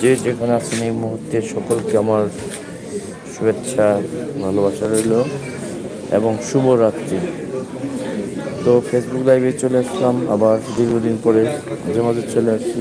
যে যেখানে আছেন এই মুহূর্তে সকলকে আমার শুভেচ্ছা, ভালোবাসা রইল এবং শুভরাত্রি। তো ফেসবুক লাইভে চলে আসলাম, আবার দীর্ঘদিন পরে মাঝে মাঝে চলে আসছি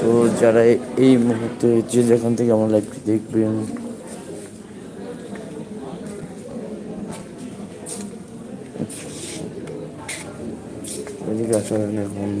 তো যারা এই মুহূর্তে যে যেখান থেকে আমার লাইভটি দেখবেন, এদিকে আচরণের বন্ধ।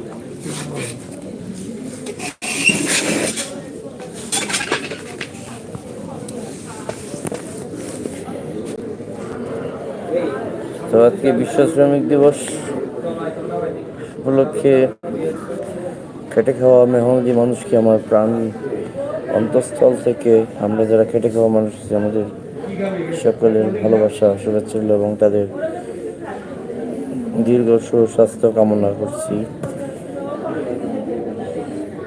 আজকে বিশ্ব শ্রমিক দিবস উপলক্ষে খেটে খাওয়া মেহনতি মানুষকে আমার প্রাণ অন্তঃস্থল থেকে আমরা যারা খেটে খাওয়া মানুষ আমাদের সকলের ভালোবাসা, শুভেচ্ছা এবং তাদের দীর্ঘ সুস্বাস্থ্য কামনা করছি।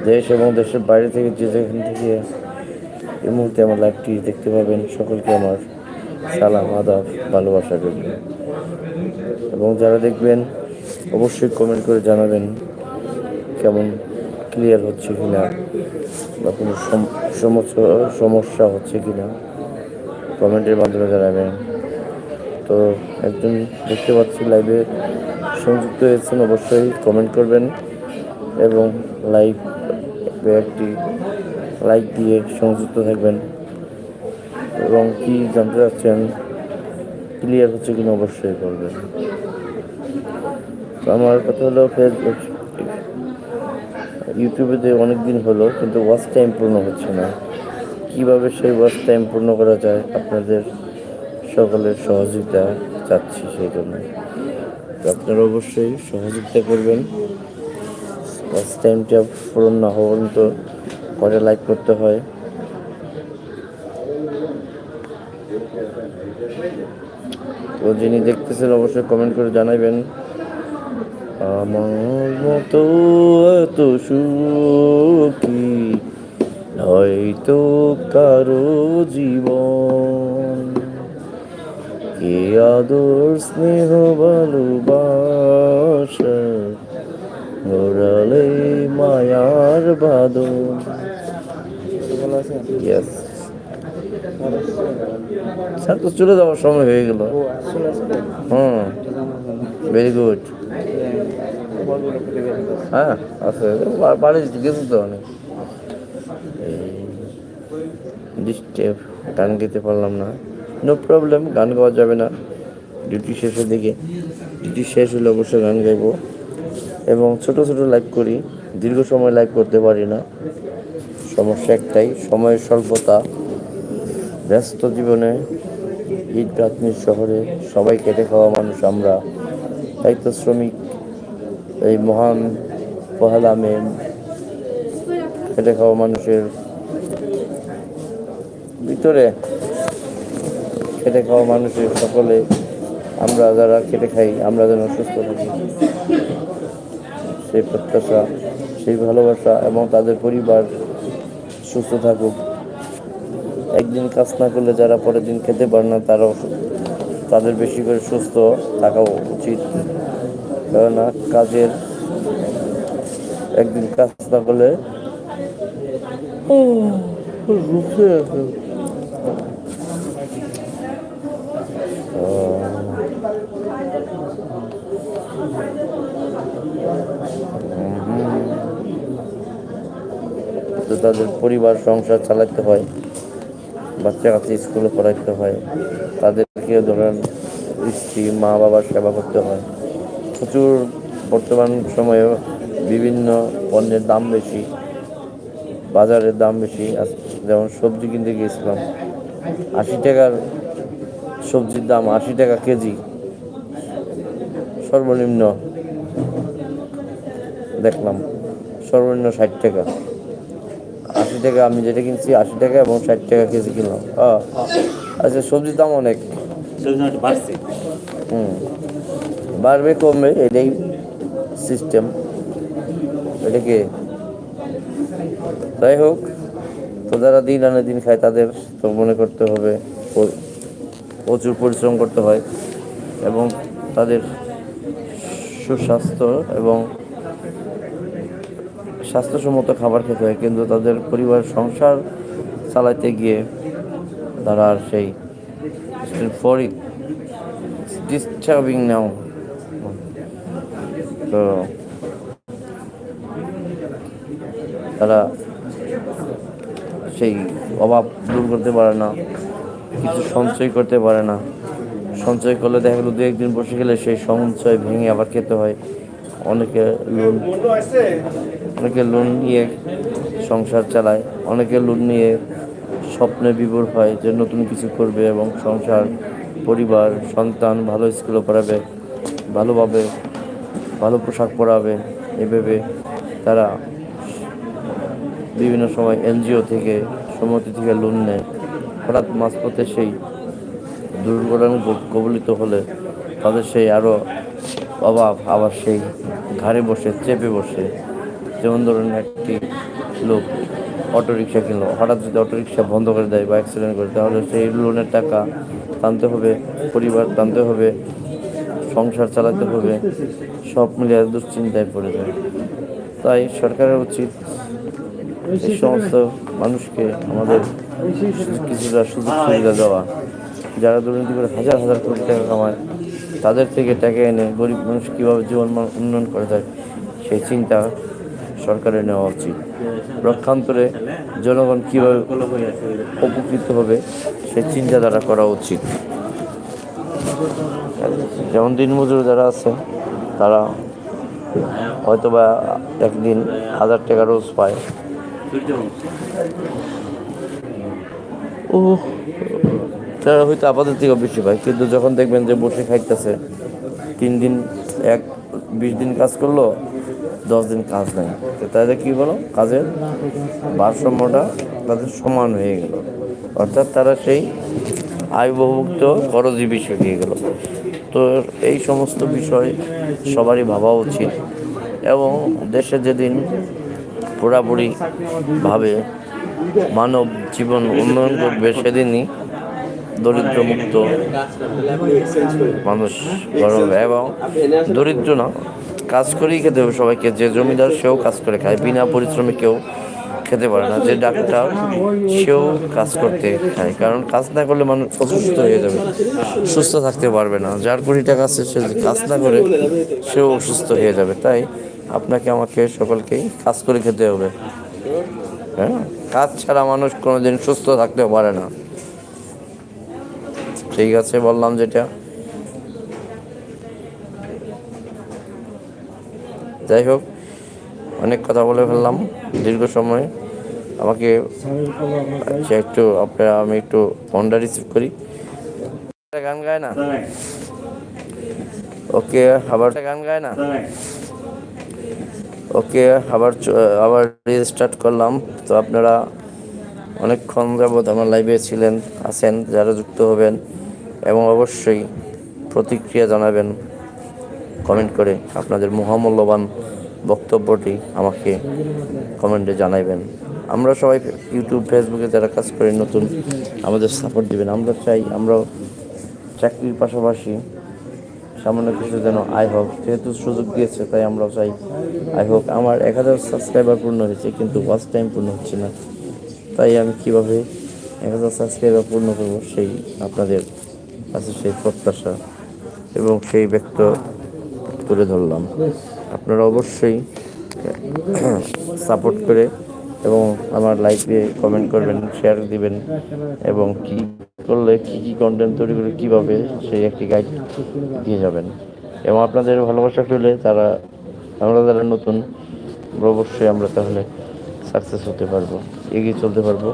দেশ এবং দেশের বাইরে থেকে যে যেখান থেকে এই মুহূর্তে আমার লাইভটি দেখতে পাবেন, সকলকে আমার সালাম, আদাব, ভালোবাসা রইল। এবং যারা দেখবেন, অবশ্যই কমেন্ট করে জানাবেন কেমন ক্লিয়ার হচ্ছে কিনা বা কোনো সম- সমস্যা- হচ্ছে কিনা। কমেন্টের মাধ্যমে জানাবেন। তো একজন দেখতে পাচ্ছি লাইভে সংযুক্ত হয়েছেন, অবশ্যই কমেন্ট করবেন এবং লাইভ একটি লাইক দিয়ে সংযুক্ত থাকবেন। এবং কি জানতে চাচ্ছেন ক্লিয়ার হচ্ছে কিনা অবশ্যই করবেন আমার কথা হলো ফেসবুক ইউটিউবেতে অনেক দিন হলো, কিন্তু ওয়াচ টাইম পূর্ণ হচ্ছে না। কীভাবে সেই ওয়াচ টাইম পূর্ণ করা যায়? আপনাদের সকলের সহযোগিতা চাচ্ছি সেই জন্য। আপনারা অবশ্যই সহযোগিতা করবেন। ওয়াচ টাইমটা পূরণ না হওয়া পর্যন্ত পরে লাইক করতে হয়। তো যিনি দেখতেছেন, অবশ্যই কমেন্ট করে জানাবেন আমার মতো এত সুখী হয়তো কারও জীবন। কে আদর স্নেহ ভালোবাসা ঘোরালে মায়ার বাদন। Yes. স্যার তো চলে যাওয়ার সময় হয়ে গেল। হুম ভেরি গুড হ্যাঁ আছে। বাড়ি গেছি তো অনেক। ডিস্টার্ব, গান গাইতে পারলাম না। নো প্রবলেম গান গাওয়া যাবে না। ডিউটি শেষের দিকে ডিউটি শেষ হলে অবশ্যই গান গাইবো। এবং ছোট ছোট লাইভ করি। দীর্ঘ সময় লাইভ করতে পারি না। সমস্যা একটাই, সময়ের স্বল্পতা। ব্যস্ত জীবনে, ঈদ গাঁথনির শহরে সবাই কেটে খাওয়া মানুষ আমরা। দায়িত্ব শ্রমিক এই মহান পহেলা মে খেটে খাওয়া মানুষের ভিতরে খেটে খাওয়া মানুষের সকলে, আমরা যারা খেটে খাই, আমরা যেন সুস্থ থাকি। সেই প্রত্যাশা, সেই ভালোবাসা এবং তাদের পরিবার সুস্থ থাকুক। একদিন কাজ না করলে যারা পরের দিন খেতে পারে না, তারাও তাদের বেশি করে সুস্থ থাকা উচিত। কেননা কাজের একদিন কাজ না করলে। তো তাদের পরিবার সংসার চালাতে হয় বাচ্চা কাছে স্কুলে পড়াইতে হয় তাদেরকে ধরেন স্ত্রী মা বাবার সেবা করতে হয় প্রচুর বর্তমান সময়ে বিভিন্ন পণ্যের দাম বেশি বাজারের দাম বেশি। আজ- যেমন সবজি কিনতে গিয়েছিলাম আশি টাকার সবজির দাম আশি টাকা কেজি। সর্বনিম্ন দেখলাম সর্বনিম্ন ষাট টাকা। আশি টাকা আমি যেটা কিনছি আশি টাকা এবং ষাট টাকা কেজি কিনলাম। আচ্ছা সবজির দাম অনেক। হুম। বাড়বে, কমবে, এটাই সিস্টেম এটাকে যাই হোক, তো যারা দিন আনে দিন খায়, তাদের তো মনে করতে হবে প্রচুর পরিশ্রম করতে হয় এবং তাদের সুস্বাস্থ্য এবং স্বাস্থ্যসম্মত খাবার খেতে হয়। কিন্তু তাদের পরিবার, সংসার চালাতে গিয়ে তারা আর সেই ফর ডিস্টার্বিং নাও তো তারা সেই অভাব দূর করতে পারে না, কিছু সঞ্চয় করতে পারে না। সঞ্চয় করলে দেখা গেলো দু একদিন বসে গেলে সেই সঞ্চয় ভেঙে আবার খেতে হয়। অনেকে লোন অনেকে লোন নিয়ে সংসার চালায়, অনেকে লোন নিয়ে স্বপ্নে বিভোর হয় যে নতুন কিছু করবে এবং সংসার, পরিবার, সন্তান ভালো স্কুলে পড়াবে, ভালোভাবে ভালো পোশাক পরাবে এভাবে তারা বিভিন্ন সময় এনজিও থেকে সমিতি থেকে লোন নেয়। হঠাৎ মাঝপথে সেই দুর্ঘটনা কবলিত হলে তাদের সেই আরও অভাব, আবার সেই ঘাড়ে বসে, চেপে বসে। যেমন ধরুন একটি লোক অটোরিকশা কিনলো, হঠাৎ যদি অটোরিকশা বন্ধ করে দেয় বা অ্যাক্সিডেন্ট করে, তাহলে সেই লোনের টাকা টানতে হবে, পরিবার টানতে হবে। সংসার চালাতে হবে, সব মিলিয়ে দুশ্চিন্তায় পড়ে যায়। তাই সরকারের উচিত এই সমস্ত মানুষকে আমাদের কিছুটা সুযোগ সুবিধা দেওয়া। যারা দুর্নীতি করে হাজার হাজার কোটি টাকা কামায়, তাদের থেকে টাকা এনে গরিব মানুষ কীভাবে জীবন উন্নয়ন করা যায়, সেই চিন্তা সরকারের নেওয়া উচিত। রক্ষান্তরে জনগণ কীভাবে উপকৃত হবে, সেই চিন্তাধারা করা উচিত। যেমন দিনমজুর যারা আছে, তারা হয়তো বা একদিন হাজার টাকা রোজ পায়। ও তারা হয়তো আপাতত থেকে বেশি পায়, কিন্তু যখন দেখবেন যে বসে খাইতেছে, তিন দিন, এক, বিশ দিন কাজ করল, দশ দিন কাজ নাই। তাদের কী বলো কাজের ভারসাম্যটা তাদের সমান হয়ে গেল। অর্থাৎ তারা সেই আয় বহুভুক্ত খরচী বিষয় হয়ে গেল। তো এই সমস্ত বিষয় সবারই ভাবা উচিত এবং দেশে যেদিন পুরাপুরি ভাবে মানব জীবন উন্নয়ন করবে সেদিনই দরিদ্র মুক্ত মানুষ গড় হবে এবং দরিদ্র না, কাজ করেই খেতে হবে সবাইকে। যে জমিদার সেও কাজ করে খায়, বিনা পরিশ্রমে কেউ খেতে পারে না, যে ডাক্তার সেও কাজ করতে খায় কারণ কাজ না করলে মানুষ অসুস্থ হয়ে যাবে, সুস্থ থাকতে পারবে না। যার কোটি টাকা আছে, সে কাজ না করে, সেও অসুস্থ হয়ে যাবে। তাই আপনাকে, আমাকে সকলকেই কাজ করে খেতে হবে। হ্যাঁ? কাজ ছাড়া মানুষ কোনোদিন সুস্থ থাকতেও পারে না। ঠিক আছে, বললাম যেটা। যাই হোক, অনেক কথা বলে ফেললাম। দীর্ঘ সময়। আমাকে আচ্ছা একটু আপনারা, আমি একটু ফোনটা রিসিভ করি। গান গায় না? ওকে, আবার গান গায় না? ওকে, আবার আবার রিস্টার্ট করলাম। তো আপনারা অনেকক্ষণ যাবৎ আমার লাইভে ছিলেন, আছেন, যারা যুক্ত হবেন, এবং অবশ্যই প্রতিক্রিয়া জানাবেন কমেন্ট করে আপনাদের মহামূল্যবান বক্তব্যটি আমাকে কমেন্টে জানাবেন আমরা সবাই ইউটিউব ফেসবুকে যারা কাজ করি নতুন, আমাদের সাপোর্ট দিবেন। আমরা চাই, আমরাও চাকরির পাশাপাশি সামান্য কিছু যেন আই হোক। যেহেতু সুযোগ দিয়েছে, তাই আমরাও চাই আই হোক। আমার এক হাজার সাবস্ক্রাইবার পূর্ণ হয়েছে, কিন্তু ওয়াচ টাইম পূর্ণ হচ্ছে না। তাই আমি কীভাবে এক হাজার সাবস্ক্রাইবার পূর্ণ করব, সেই আপনাদের কাছে সেই প্রত্যাশা এবং সেই ব্যক্ত তুলে ধরলাম। আপনারা অবশ্যই সাপোর্ট করে এবং আমার লাইভে কমেন্ট করবেন শেয়ার দিবেন এবং কি করলে, কি কি কন্টেন্ট তৈরি করে কীভাবে সেই একটি গাইড দিয়ে যাবেন। এবং আপনাদের ভালোবাসা পেলে তারা, আমরা যারা নতুন, অবশ্যই আমরা তাহলে সাকসেস হতে পারব, এগিয়ে চলতে পারব।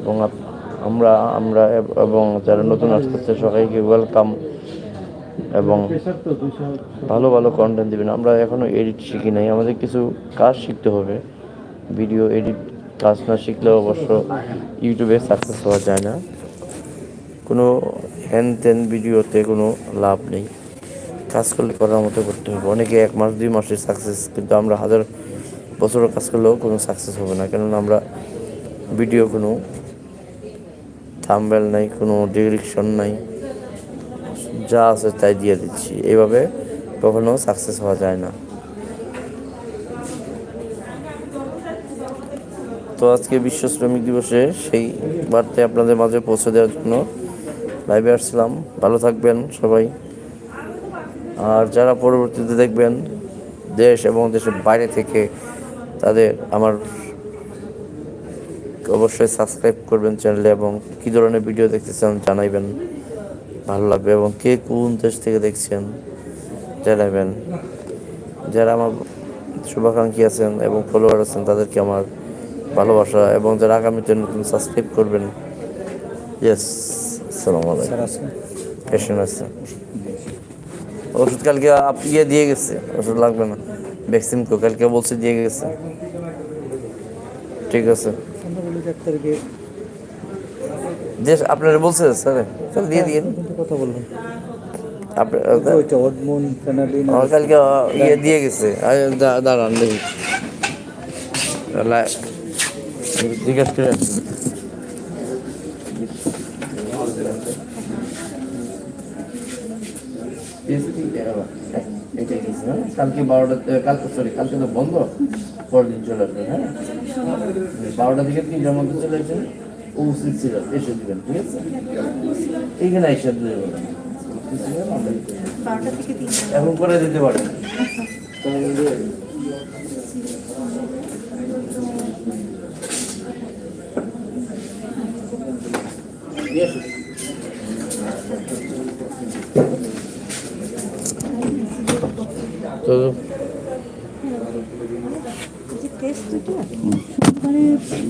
এবং আমরা আমরা এবং যারা নতুন আসতেছে, সবাইকে ওয়েলকাম এবং ভালো ভালো কন্টেন্ট দিবেন। আমরা এখনও এডিট শিখি নাই, আমাদের কিছু কাজ শিখতে হবে। ভিডিও এডিট কাজ না শিখলেও অবশ্য ইউটিউবে সাকসেস হওয়া যায় না। কোনো হ্যান ত্যান ভিডিওতে কোনো লাভ নেই। কাজ করলে করার মতো করতে হবে। অনেকে এক মাস, দুই মাসে সাকসেস কিন্তু আমরা হাজার বছরও কাজ করলেও কোনো সাকসেস হবে না। কেননা আমরা ভিডিও কোনো থাম্বেল নাই, কোনো ডিরেকশন নাই। যা আছে তাই দিয়ে দিচ্ছি। এইভাবে কখনো সাকসেস হওয়া যায় না। তো আজকে বিশ্ব শ্রমিক দিবসে সেই বার্তা আপনাদের মাঝে পৌঁছে দেওয়ার জন্য লাইভে আসছিলাম। ভালো থাকবেন সবাই। আর যারা পরবর্তীতে দেখবেন দেশ এবং দেশের বাইরে থেকে, তাদের আমার অবশ্যই সাবস্ক্রাইব করবেন চ্যানেলে এবং কী ধরনের ভিডিও দেখতে চান জানাইবেন। ভালো লাগবে এবং কে কোন দেশ থেকে দেখছেন জানাবেন যারা আমার শুভাকাঙ্ক্ষী আছেন এবং ফলোয়ার আছেন, তাদেরকে আমার ভালোবাসা এবং যারা আগামীতে নতুন সাবস্ক্রাইব করবেন। ইয়েস আসসালামু আলাইকুম। পেশেন্ট আছে। ওষুধ কালকে ইয়ে দিয়ে গেছে ওষুধ লাগবে না। ভ্যাকসিন তো কালকে বলছে দিয়ে গেছে। ঠিক আছে। দেশ আপনারা বলছে স্যার তাহলে দিয়ে দিন কথা আমার কালকে ইয়ে দিয়ে গেছে। দাঁড়ান দেখি। জিজ্ঞেস করে কালকে বারোটা কালকে সরি কালকে তো বন্ধ পরের দিন চলে আসবেন হ্যাঁ? বারোটা থেকে তিনটার মধ্যে চলে আসবেন ও ছিল এসে দিবেন ঠিক আছে? এইখানে এসে দিবেন। এখন করে দিতে পারেন। তো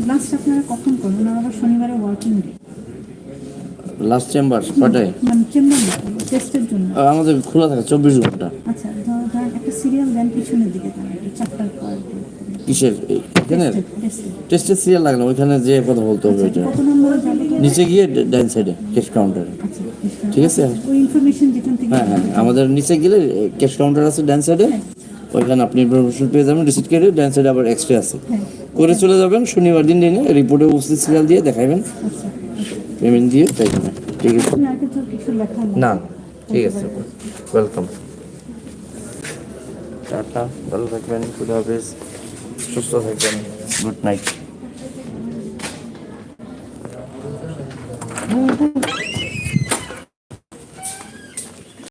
লাস্ট আপনারা কখন করবেন আবার শনিবারে ওয়ার্কিং ডে লাস্ট চেম্বার কটায়? মানে টেস্টের জন্য আমাদের খোলা থাকে চব্বিশ ঘণ্টা। আচ্ছা ধরেন একটা সিরিয়াল দেন পিছনের দিকে চারটার পর কিসের? এখানে টেস্টের টেস্টের সিরিয়াল লাগে না ওইখানে যে কথা বলতে হবে নম্বরে যাবে? নিচে গিয়ে ডাইন সাইডে ক্যাশ কাউন্টারে আচ্ছা ঠিক আছে? থেকে হ্যাঁ হ্যাঁ আমাদের নিচে গেলে ক্যাশ কাউন্টার আছে ডান সাইডে ওইখানে আপনি ইনফরমেশন পেয়ে যাবেন রিসিট কেটে ডান সাইডে আবার এক্সট্রা আছে। হ্যাঁ করে চলে যাবেন শনিবার দিন দিনে রিপোর্টে উপস্থিত সিরিয়াল দিয়ে দেখাবেন আচ্ছা। পেমেন্ট দিয়ে তাই ঠিক আছে। না ঠিক আছে। ওয়েলকাম টাটা ভালো থাকবেন খুদা হাফিজ সুস্থ থাকবেন গুড নাইট Mm-hmm.